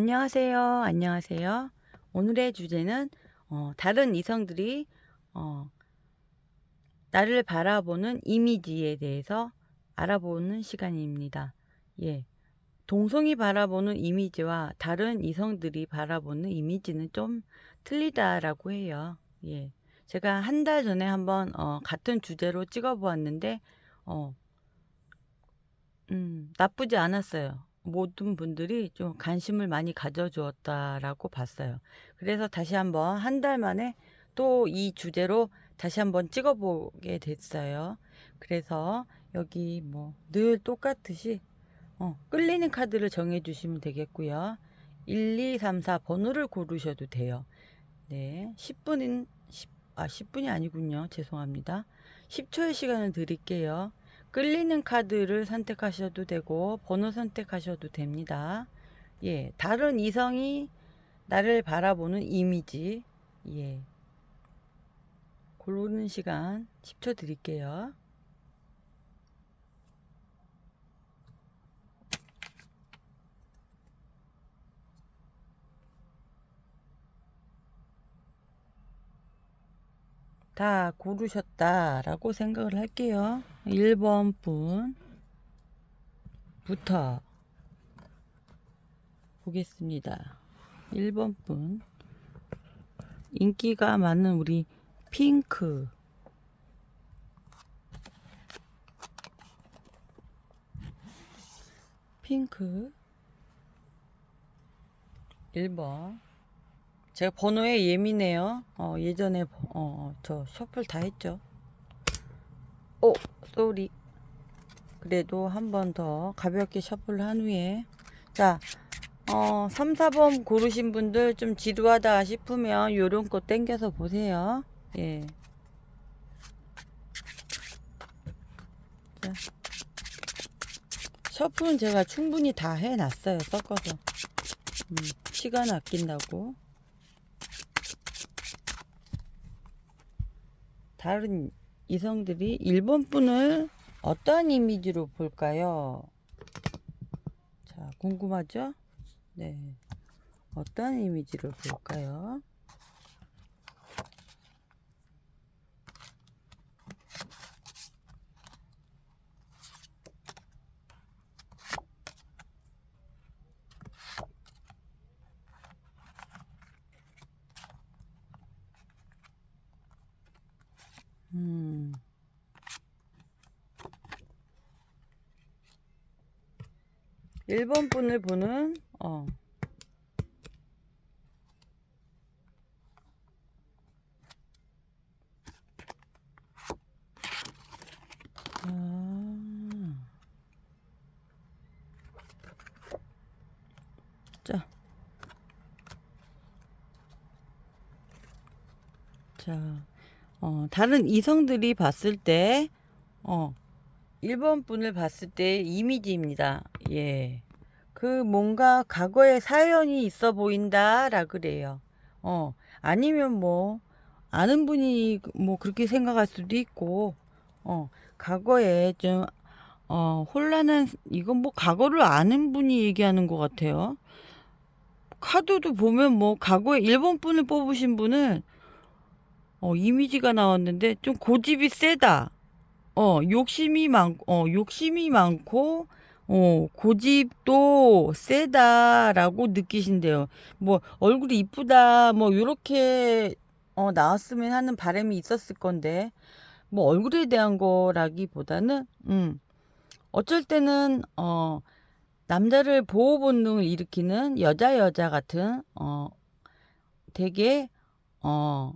안녕하세요. 안녕하세요. 오늘의 주제는 어, 다른 이성들이 어, 나를 바라보는 이미지에 대해서 알아보는 시간입니다. 예. 동성이 바라보는 이미지와 다른 이성들이 바라보는 이미지는 좀 틀리다라고 해요. 예. 제가 한 달 전에 한번 어, 같은 주제로 찍어 보았는데 어, 음, 나쁘지 않았어요. 모든 분들이 좀 관심을 많이 가져주었다라고 봤어요. 그래서 다시 한번 한 달 만에 또 이 주제로 다시 한번 찍어보게 됐어요. 그래서 여기 뭐 늘 똑같듯이 어, 끌리는 카드를 정해주시면 되겠고요. 1, 2, 3, 4 번호를 고르셔도 돼요. 네, 10분인 10, 아 10분이 아니군요. 죄송합니다. 10초의 시간을 드릴게요. 끌리는 카드를 선택하셔도 되고 번호 선택하셔도 됩니다. 예, 다른 이성이 나를 바라보는 이미지. 예. 고르는 시간 10초 드릴게요. 다 고르셨다라고 생각을 할게요. 1번 분부터 보겠습니다. 1번 분 인기가 많은 우리 핑크 핑크 1번 제가 번호에 예민해요. 어, 예전에 버- 어, 저 셔플 다 했죠. 오, 쏘리. 그래도 한 번 더 가볍게 셔플 한 후에 자, 어, 3, 4번 고르신 분들 좀 지루하다 싶으면 요런 거 땡겨서 보세요. 예. 자. 셔플은 제가 충분히 다 해놨어요. 섞어서. 음, 시간 아낀다고. 다른 이성들이 일본 분을 어떠한 이미지로 볼까요? 자, 궁금하죠? 네. 어떠한 이미지로 볼까요? 1번 분을 보는 어 아. 자. 어, 다른 이성들이 봤을 때 어, 1번 분을 봤을 때 이미지입니다. 예. 그 뭔가 과거에 사연이 있어 보인다라 그래요. 어, 아니면 뭐, 아는 분이 뭐 그렇게 생각할 수도 있고, 어, 과거에 좀, 어, 혼란한, 이건 뭐 과거를 아는 분이 얘기하는 것 같아요. 카드도 보면 뭐 과거에 1번 분을 뽑으신 분은 어, 이미지가 나왔는데 좀 고집이 세다. 어, 욕심이 많, 어, 욕심이 많고, 어, 고집도 세다라고 느끼신대요. 뭐, 얼굴이 이쁘다, 뭐, 요렇게, 어, 나왔으면 하는 바람이 있었을 건데, 뭐, 얼굴에 대한 거라기보다는, 음, 어쩔 때는, 어, 남자를 보호 본능을 일으키는 여자 여자 같은, 어, 되게, 어,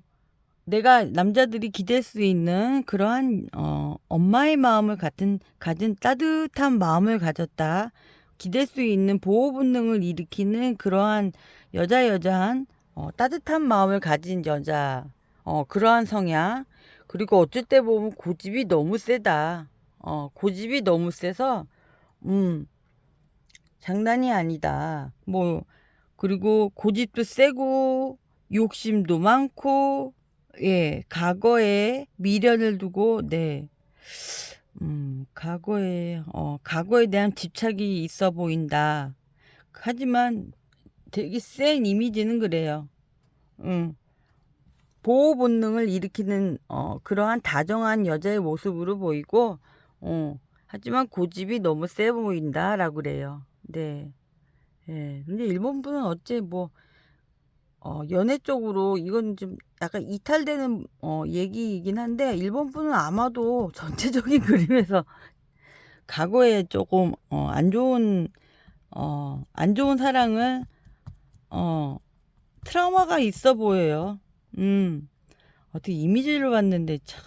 내가 남자들이 기댈 수 있는 그러한 어, 엄마의 마음을 같은 가진 따뜻한 마음을 가졌다. 기댈 수 있는 보호 본능을 일으키는 그러한 여자 여자한 어, 따뜻한 마음을 가진 여자. 어, 그러한 성향. 그리고 어쩔 때 보면 고집이 너무 세다. 어, 고집이 너무 세서 음. 장난이 아니다. 뭐 그리고 고집도 세고 욕심도 많고 예, 과거에 미련을 두고, 네. 음, 과거에, 어, 과거에 대한 집착이 있어 보인다. 하지만, 되게 센 이미지는 그래요. 응. 보호 본능을 일으키는 어, 그러한 다정한 여자의 모습으로 보이고, 어, 하지만 고집이 너무 세 보인다라고 그래요. 네. 예. 근데 일본 분은 어째 뭐 어, 연애 쪽으로 이건 좀 약간 이탈되는 어, 얘기이긴 한데 일본 분은 아마도 전체적인 그림에서 과거에 조금 어, 안 좋은 어, 안 좋은 사랑을 어, 트라우마가 있어 보여요. 음. 어떻게 이미지를 봤는데 참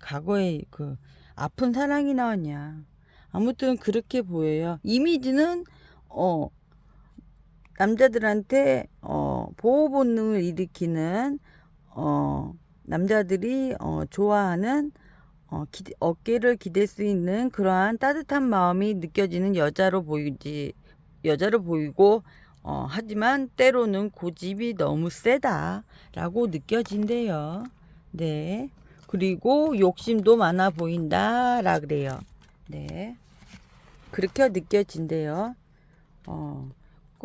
과거에 그 아픈 사랑이 나왔냐. 아무튼 그렇게 보여요. 이미지는 어 남자들한테 어 보호 본능을 일으키는 어 남자들이 어 좋아하는 어 기, 어깨를 기댈 수 있는 그러한 따뜻한 마음이 느껴지는 여자로 보이지 여자로 보이고 어 하지만 때로는 고집이 너무 세다라고 느껴진대요. 네. 그리고 욕심도 많아 보인다라 그래요. 네. 그렇게 느껴진대요. 어.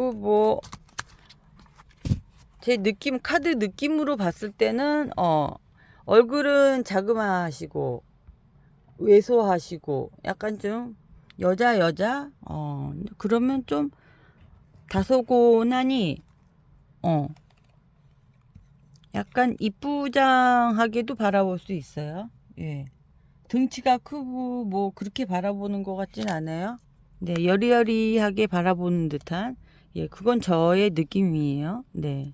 그뭐제 느낌 카드 느낌으로 봤을 때는 어 얼굴은 자그마하시고 왜소하시고 약간 좀 여자 여자 어 그러면 좀 다소곤하니 어 약간 이쁘장하게도 바라볼 수 있어요. 예. 등치가 크고 뭐 그렇게 바라보는 것 같진 않아요. 네, 여리여리하게 바라보는 듯한 예, 그건 저의 느낌이에요. 네.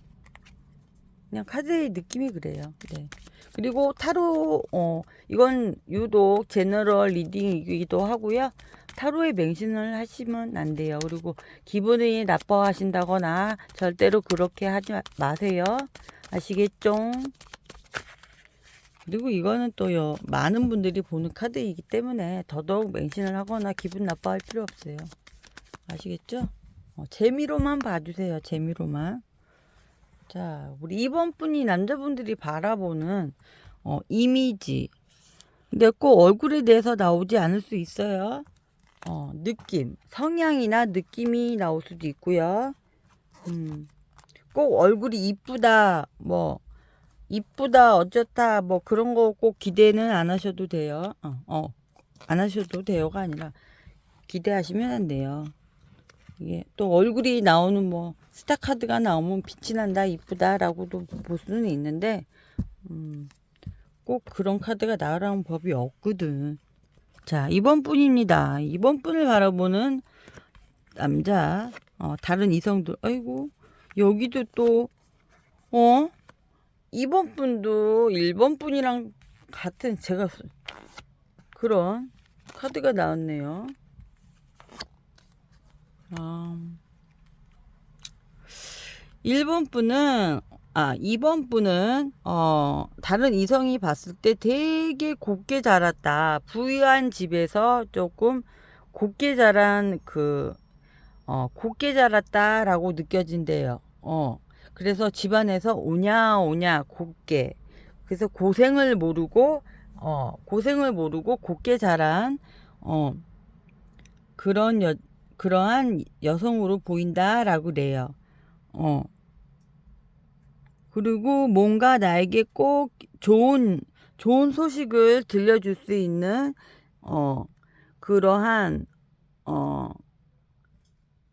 그냥 카드의 느낌이 그래요. 네. 그리고 타로 어 이건 유독 제너럴 리딩이기도 하고요. 타로에 맹신을 하시면 안 돼요. 그리고 기분이 나빠하신다거나 절대로 그렇게 하지 마- 마세요. 아시겠죠? 그리고 이거는 또요 많은 분들이 보는 카드이기 때문에 더더욱 맹신을 하거나 기분 나빠할 필요 없어요. 아시겠죠? 어, 재미로만 봐주세요. 재미로만. 자, 우리 이번 분이 남자분들이 바라보는 어, 이미지. 근데 꼭 얼굴에 대해서 나오지 않을 수 있어요. 어, 느낌, 성향이나 느낌이 나올 수도 있고요. 음, 꼭 얼굴이 이쁘다, 뭐 이쁘다, 어쩌다, 뭐 그런 거 꼭 기대는 안 하셔도 돼요. 어, 어, 안 하셔도 돼요가 아니라 기대하시면 안 돼요. 이게 또 얼굴이 나오는 뭐 스타 카드가 나오면 빛이 난다 이쁘다라고도 볼 수는 있는데 음, 꼭 그런 카드가 나오라는 법이 없거든. 자 이번 분입니다. 이번 분을 바라보는 남자 어, 다른 이성들 아이고 여기도 또 어? 이번 분도 1번 분이랑 같은 제가 그런 카드가 나왔네요. 아, 1번 분은 아, 2번 분은 어, 다른 이성이 봤을 때 되게 곱게 자랐다. 부유한 집에서 조금 곱게 자란 그 어, 곱게 자랐다라고 느껴진대요. 어. 그래서 집안에서 오냐 오냐 곱게. 그래서 고생을 모르고 어, 고생을 모르고 곱게 자란 어, 그런 여 그러한 여성으로 보인다라고 그래요. 어. 그리고 뭔가 나에게 꼭 좋은 좋은 소식을 들려줄 수 있는 어 그러한 어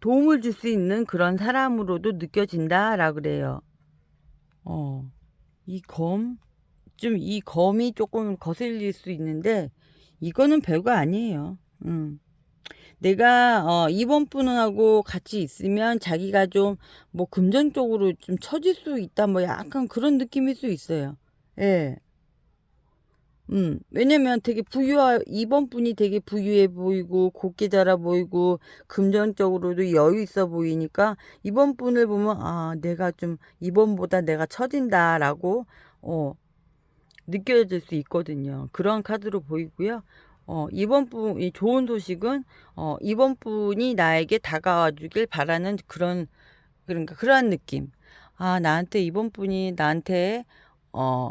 도움을 줄 수 있는 그런 사람으로도 느껴진다라 그래요. 어. 이 검, 좀 이 검이 조금 거슬릴 수 있는데 이거는 별거 아니에요. 음. 내가 어 이번 분하고 같이 있으면 자기가 좀 뭐 금전적으로 좀 처질 수 있다 뭐 약간 그런 느낌일 수 있어요. 예. 음, 왜냐면 되게 부유하, 이번 분이 되게 부유해 보이고, 곱게 자라 보이고, 금전적으로도 여유 있어 보이니까, 이번 분을 보면, 아, 내가 좀, 이번보다 내가 처진다라고, 어, 느껴질 수 있거든요. 그런 카드로 보이고요. 어, 이번 분, 이 좋은 소식은, 어, 이번 분이 나에게 다가와 주길 바라는 그런, 그러니까 그러한 느낌. 아, 나한테 이번 분이 나한테, 어,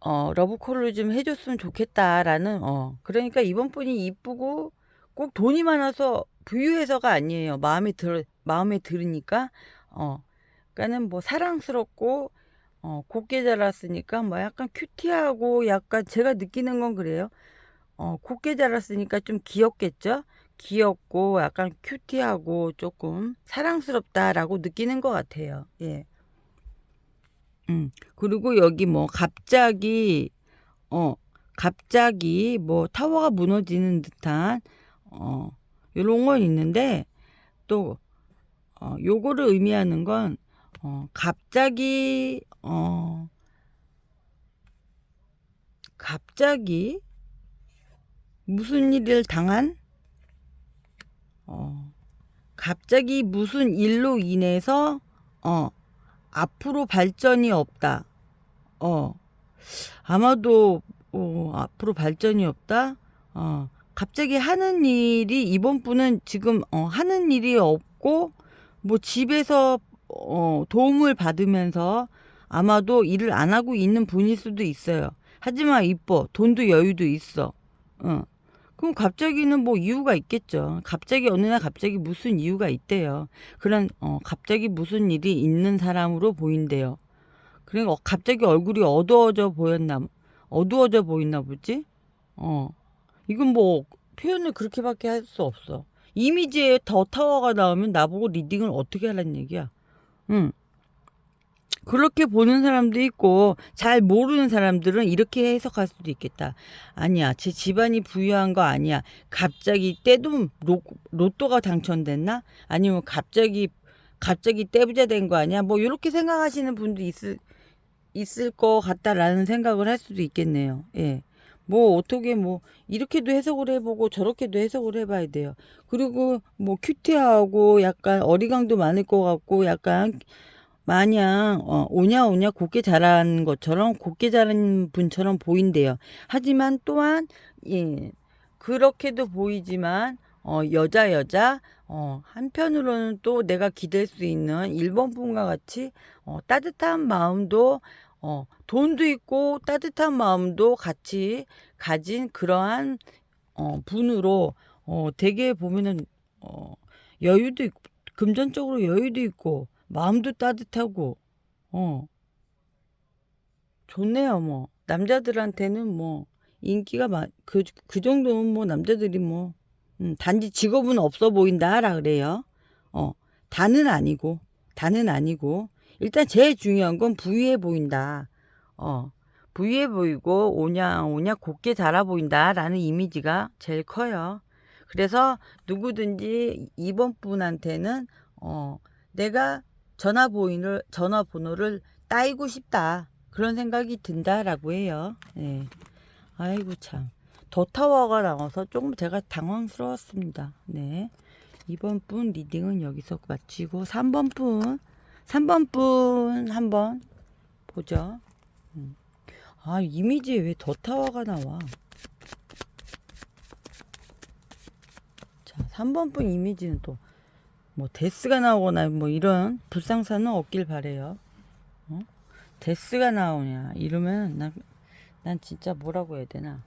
어, 러브콜을 좀 해줬으면 좋겠다라는, 어, 그러니까 이번 분이 이쁘고 꼭 돈이 많아서 부유해서가 아니에요. 마음에 들 마음에 들으니까 어 그러니까는 뭐 사랑스럽고 어 곱게 자랐으니까 뭐 약간 큐티하고 약간 제가 느끼는 건 그래요. 어 곱게 자랐으니까 좀 귀엽겠죠? 귀엽고 약간 큐티하고 조금 사랑스럽다라고 느끼는 것 같아요. 예. 음. 그리고 여기 뭐 갑자기 어 갑자기 뭐 타워가 무너지는 듯한 어 요런 건 있는데 또 어 요거를 의미하는 건 어 갑자기 어 갑자기 무슨 일을 당한 어 갑자기 무슨 일로 인해서 어 앞으로 발전이 없다. 어 아마도 어 앞으로 발전이 없다. 어 갑자기 하는 일이 이번 분은 지금 어 하는 일이 없고 뭐 집에서 어 도움을 받으면서 아마도 일을 안 하고 있는 분일 수도 있어요. 하지만 이뻐. 돈도 여유도 있어. 어. 그럼 갑자기는 뭐 이유가 있겠죠. 갑자기 어느 날 갑자기 무슨 이유가 있대요. 그런 어 갑자기 무슨 일이 있는 사람으로 보인대요. 그러니까 어, 갑자기 얼굴이 어두워져 보였나 어두워져 보이나 보지? 어. 이건 뭐 표현을 그렇게밖에 할 수 없어. 이미지에 더 타워가 나오면 나보고 리딩을 어떻게 하란 얘기야? 응. 그렇게 보는 사람도 있고 잘 모르는 사람들은 이렇게 해석할 수도 있겠다. 아니야, 제 집안이 부유한 거 아니야. 갑자기 때도 로, 로또가 당첨됐나? 아니면 갑자기 갑자기 떼부자 된 거 아니야? 뭐 이렇게 생각하시는 분도 있을 있을 것 같다라는 생각을 할 수도 있겠네요. 예. 뭐 어떻게 뭐 이렇게도 해석을 해보고 저렇게도 해석을 해봐야 돼요. 그리고 뭐 큐티하고 약간 어리광도 많을 것 같고 약간 마냥 어, 오냐 오냐 곱게 자란 것처럼 곱게 자란 분처럼 보인대요. 하지만 또한 예, 그렇게도 보이지만 어, 여자 여자 어, 한편으로는 또 내가 기댈 수 있는 일본 분과 같이 어, 따뜻한 마음도 어, 돈도 있고 따뜻한 마음도 같이 가진 그러한 어, 분으로 어, 되게 보면은 어, 여유도 있고 금전적으로 여유도 있고 마음도 따뜻하고 어. 좋네요 뭐. 남자들한테는 뭐 인기가 많 그 그 정도면 뭐 남자들이 뭐 음, 단지 직업은 없어 보인다라 그래요. 어 다는 아니고 다는 아니고 일단 제일 중요한 건 부유해 보인다 어 부유해 보이고 오냐 오냐 곱게 자라 보인다라는 이미지가 제일 커요 그래서 누구든지 이번 분한테는 어 내가 전화번호를 전화번호를 따이고 싶다 그런 생각이 든다라고 해요. 네. 아이고 참 더 타워가 나와서 조금 제가 당황스러웠습니다. 네. 2번 분 리딩은 여기서 마치고 3번 분 3번 분 한번 보죠. 음. 아 이미지에 왜 더 타워가 나와? 자 3번 분 이미지는 또 뭐 데스가 나오거나 뭐 이런 불상사는 없길 바래요. 어? 데스가 나오냐 이러면 난, 난 진짜 뭐라고 해야 되나?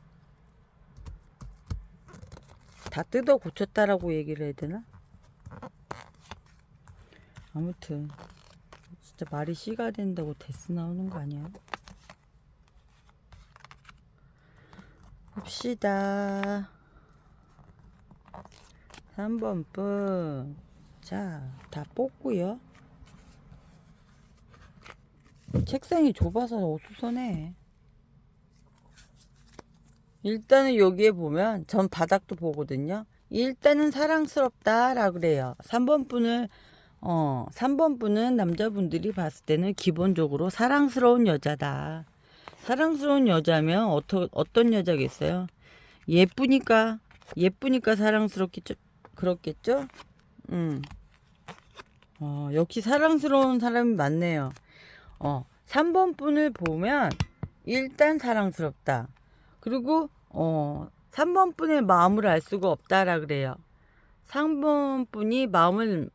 다 뜯어 고쳤다라고 얘기를 해야 되나? 아무튼 진짜 말이 씨가 된다고 데스 나오는 거 아니야? 봅시다. 3번 분. 자, 다 뽑고요. 책상이 좁아서 어수선해. 일단은 여기에 보면 전 바닥도 보거든요. 일단은 사랑스럽다라 그래요. 3번 분을 어, 3번 분은 남자분들이 봤을 때는 기본적으로 사랑스러운 여자다. 사랑스러운 여자면 어떠, 어떤 여자겠어요? 예쁘니까 예쁘니까 사랑스럽겠죠. 그렇겠죠? 음. 어, 역시 사랑스러운 사람이 많네요. 어, 3번 분을 보면 일단 사랑스럽다. 그리고 어, 3번 분의 마음을 알 수가 없다라 그래요. 3번 분이 마음을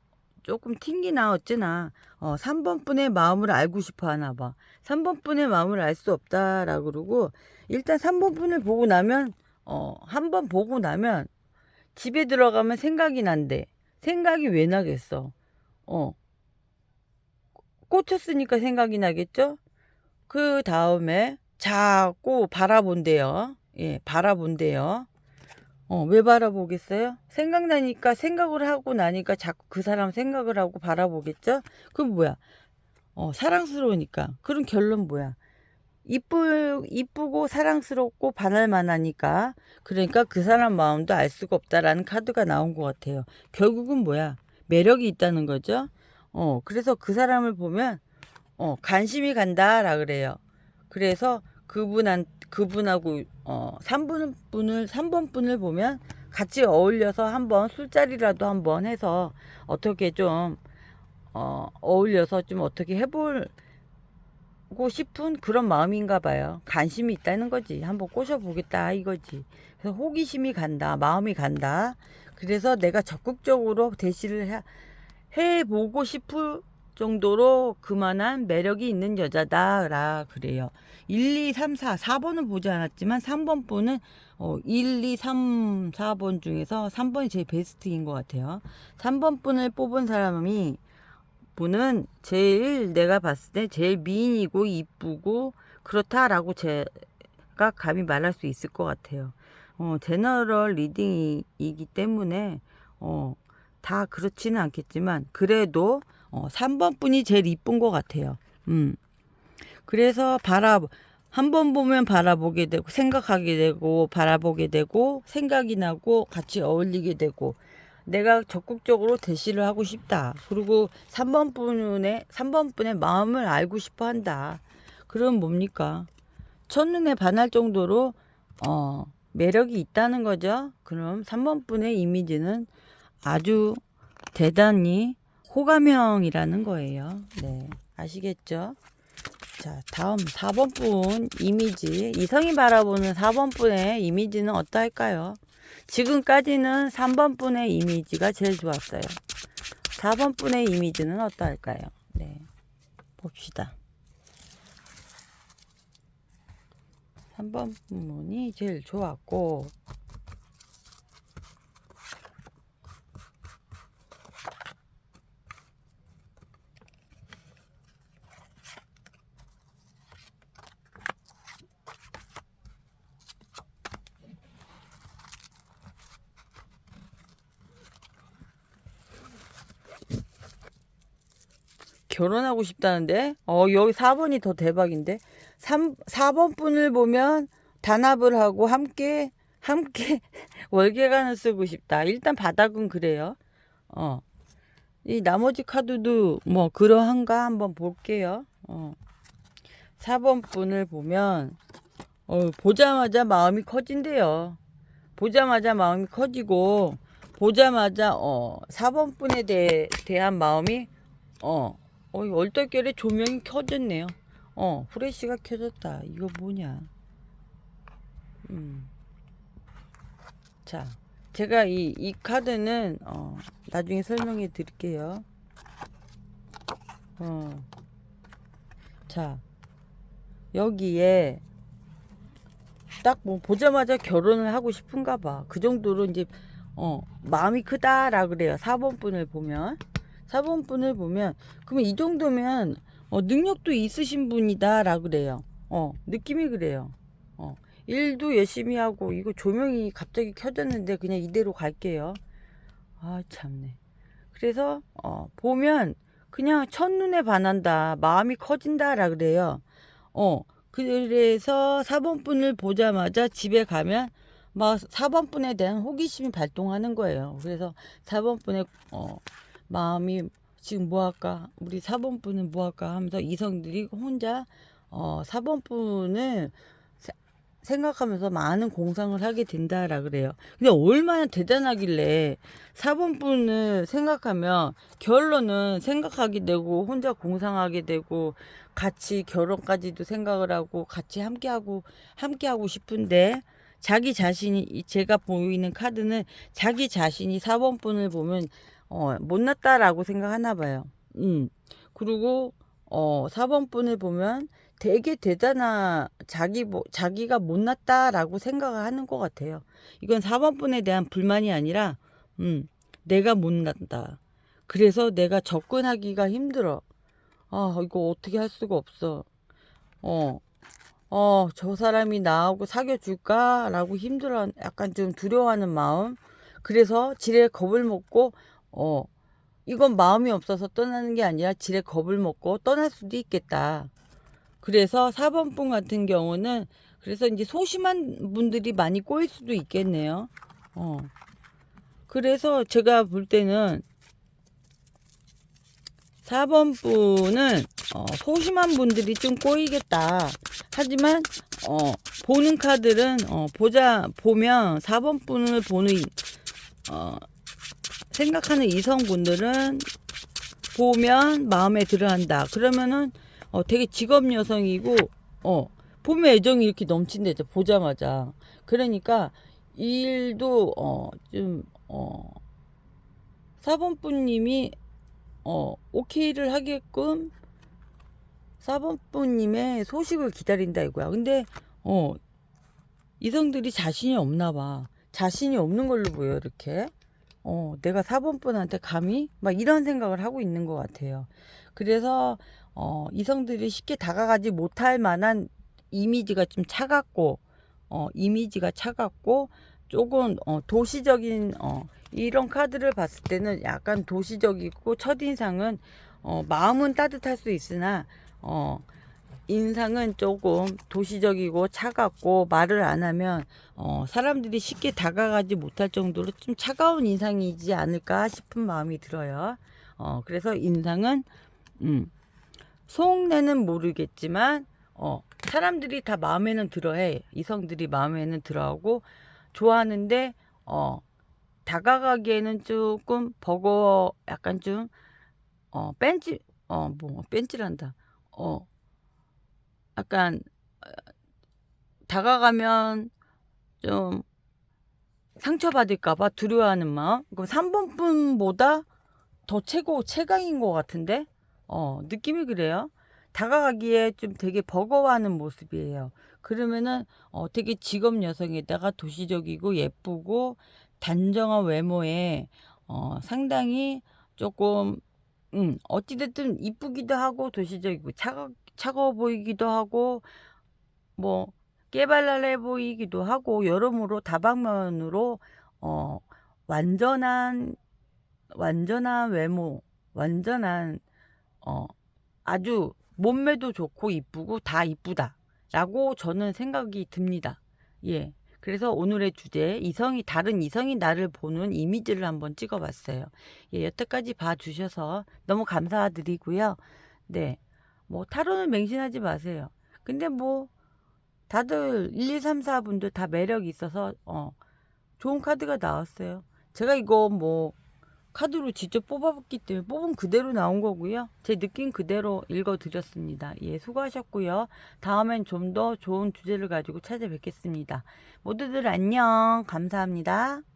조금 튕기나 어찌나 어, 3번 분의 마음을 알고 싶어 하나 봐. 3번 분의 마음을 알 수 없다라 그러고 일단 3번 분을 보고 나면 어, 한 번 보고 나면 집에 들어가면 생각이 난대. 생각이 왜 나겠어? 어. 꽂혔으니까 생각이 나겠죠? 그 다음에 자꾸 바라본대요. 예, 바라본대요. 어, 왜 바라보겠어요? 생각나니까 생각을 하고 나니까 자꾸 그 사람 생각을 하고 바라보겠죠? 그럼 뭐야? 어, 사랑스러우니까. 그럼 결론 뭐야? 이쁘, 이쁘고 사랑스럽고 반할만 하니까. 그러니까 그 사람 마음도 알 수가 없다라는 카드가 나온 것 같아요. 결국은 뭐야? 매력이 있다는 거죠? 어, 그래서 그 사람을 보면, 어, 관심이 간다라 그래요. 그래서 그분한, 그분하고, 어, 3분 분을, 3번 분을 보면 같이 어울려서 한번 술자리라도 한번 해서 어떻게 좀, 어, 어울려서 좀 어떻게 해보고 싶은 그런 마음인가 봐요. 관심이 있다는 거지. 한번 꼬셔보겠다 이거지. 그래서 호기심이 간다. 마음이 간다. 그래서 내가 적극적으로 대시를 해, 해보고 싶을 정도로 그만한 매력이 있는 여자다라 그래요. 1, 2, 3, 4, 4번은 보지 않았지만 3번 분은 어, 1, 2, 3, 4번 중에서 3번이 제일 베스트인 것 같아요. 3번 분을 뽑은 사람이 분은 제일 내가 봤을 때 제일 미인이고 이쁘고 그렇다라고 제가 감히 말할 수 있을 것 같아요. 어, 제너럴 리딩이기 때문에 어, 다 그렇지는 않겠지만 그래도 어, 3번 분이 제일 이쁜 것 같아요. 음. 그래서 바라 한 번 보면 바라보게 되고 생각하게 되고 바라보게 되고 생각이 나고 같이 어울리게 되고 내가 적극적으로 대시를 하고 싶다. 그리고 3번 분의 3번 분의 마음을 알고 싶어 한다. 그럼 뭡니까? 첫눈에 반할 정도로 어, 매력이 있다는 거죠. 그럼 3번 분의 이미지는 아주 대단히 호감형이라는 거예요. 네. 아시겠죠? 자, 다음 4번 분 이미지. 이성이 바라보는 4번 분의 이미지는 어떠할까요? 지금까지는 3번 분의 이미지가 제일 좋았어요. 4번 분의 이미지는 어떠할까요? 네. 봅시다. 3번 분이 제일 좋았고, 결혼하고 싶다는데? 어, 여기 4번이 더 대박인데? 3, 4번 분을 보면 단합을 하고 함께, 함께 월계관을 쓰고 싶다. 일단 바닥은 그래요. 어. 이 나머지 카드도 뭐 그러한가 한번 볼게요. 어. 4번 분을 보면, 어, 보자마자 마음이 커진대요. 보자마자 마음이 커지고, 보자마자, 어, 4번 분에 대해, 대한 마음이, 어, 어, 이 얼떨결에 조명이 켜졌네요. 어, 후레쉬가 켜졌다. 이거 뭐냐? 음. 자, 제가 이, 이 카드는, 어, 나중에 설명해 드릴게요. 어. 자, 여기에, 딱 뭐 보자마자 결혼을 하고 싶은가 봐. 그 정도로 이제, 어, 마음이 크다라 그래요. 4번 분을 보면. 4번 분을 보면 그러면 이 정도면 어, 능력도 있으신 분이다라 그래요. 어, 느낌이 그래요. 어, 일도 열심히 하고 이거 조명이 갑자기 켜졌는데 그냥 이대로 갈게요. 아, 참네. 그래서 어, 보면 그냥 첫눈에 반한다. 마음이 커진다 라 그래요. 어, 그래서 4번 분을 보자마자 집에 가면 막 4번 분에 대한 호기심이 발동하는 거예요. 그래서 4번 분의 어, 마음이 지금 뭐 할까? 우리 4번 분은 뭐 할까? 하면서 이성들이 혼자 어 4번 분을 생각하면서 많은 공상을 하게 된다라 그래요. 근데 얼마나 대단하길래 4번 분을 생각하면 결론은 생각하게 되고 혼자 공상하게 되고 같이 결혼까지도 생각을 하고 같이 함께하고 함께하고 싶은데 자기 자신이 제가 보이는 카드는 자기 자신이 4번 분을 보면 어, 못났다라고 생각하나 봐요. 음. 그리고 어, 4번 분을 보면 되게 대단한 자기 뭐 자기가 못났다라고 생각을 하는 것 같아요. 이건 4번 분에 대한 불만이 아니라 음, 내가 못났다. 그래서 내가 접근하기가 힘들어. 아, 이거 어떻게 할 수가 없어. 어. 어, 저 사람이 나하고 사귀어 줄까라고 힘들어 약간 좀 두려워하는 마음. 그래서 지레 겁을 먹고 어, 이건 마음이 없어서 떠나는 게 아니라 지레 겁을 먹고 떠날 수도 있겠다. 그래서 4번 분 같은 경우는 그래서 이제 소심한 분들이 많이 꼬일 수도 있겠네요. 어. 그래서 제가 볼 때는 4번 분은 어, 소심한 분들이 좀 꼬이겠다. 하지만 어, 보는 카드는 어, 보자 보면 4번 분을 보는 이- 어, 생각하는 이성분들은 보면 마음에 들어한다. 그러면은 어, 되게 직업 여성이고 어, 보면 애정이 이렇게 넘친대죠. 보자마자. 그러니까 이 일도 어, 좀 어, 4번 분님이 어, 오케이를 하게끔 4번 분님의 소식을 기다린다 이거야. 근데 어, 이성들이 자신이 없나 봐. 자신이 없는 걸로 보여 이렇게. 어, 내가 4번 분한테 감히 막 이런 생각을 하고 있는 것 같아요. 그래서 어, 이성들이 쉽게 다가가지 못할 만한 이미지가 좀 차갑고 어, 이미지가 차갑고 조금 어, 도시적인 어, 이런 카드를 봤을 때는 약간 도시적이고 첫인상은 어, 마음은 따뜻할 수 있으나 어, 인상은 조금 도시적이고 차갑고 말을 안 하면 어, 사람들이 쉽게 다가가지 못할 정도로 좀 차가운 인상이지 않을까 싶은 마음이 들어요. 어, 그래서 인상은 음, 속내는 모르겠지만 어, 사람들이 다 마음에는 들어해. 이성들이 마음에는 들어하고 좋아하는데 어, 다가가기에는 조금 버거워 약간 좀 어, 뺀지 어, 뭐 뺀질한다. 어, 약간 어, 다가가면 좀 상처받을까봐 두려워하는 마음. 그 3번 분보다 더 최고 최강인 것 같은데, 어 느낌이 그래요. 다가가기에 좀 되게 버거워하는 모습이에요. 그러면은 어 되게 직업 여성에다가 도시적이고 예쁘고 단정한 외모에 어 상당히 조금 음 어찌됐든 이쁘기도 하고 도시적이고 차가 차가워 보이기도 하고 뭐 깨발랄해 보이기도 하고 여러모로 다방면으로 어 완전한 완전한 외모, 완전한 어 아주 몸매도 좋고 이쁘고 다 이쁘다라고 저는 생각이 듭니다. 예. 그래서 오늘의 주제 이성이 다른 이성이 나를 보는 이미지를 한번 찍어봤어요. 예, 여태까지 봐주셔서 너무 감사드리고요. 네, 뭐 타로는 맹신하지 마세요. 근데 뭐 다들 1, 2, 3, 4분들 다 매력이 있어서 어 좋은 카드가 나왔어요. 제가 이거 뭐 카드로 직접 뽑아봤기 때문에 뽑은 그대로 나온 거고요. 제 느낌 그대로 읽어드렸습니다. 예, 수고하셨고요. 다음엔 좀 더 좋은 주제를 가지고 찾아뵙겠습니다. 모두들 안녕. 감사합니다.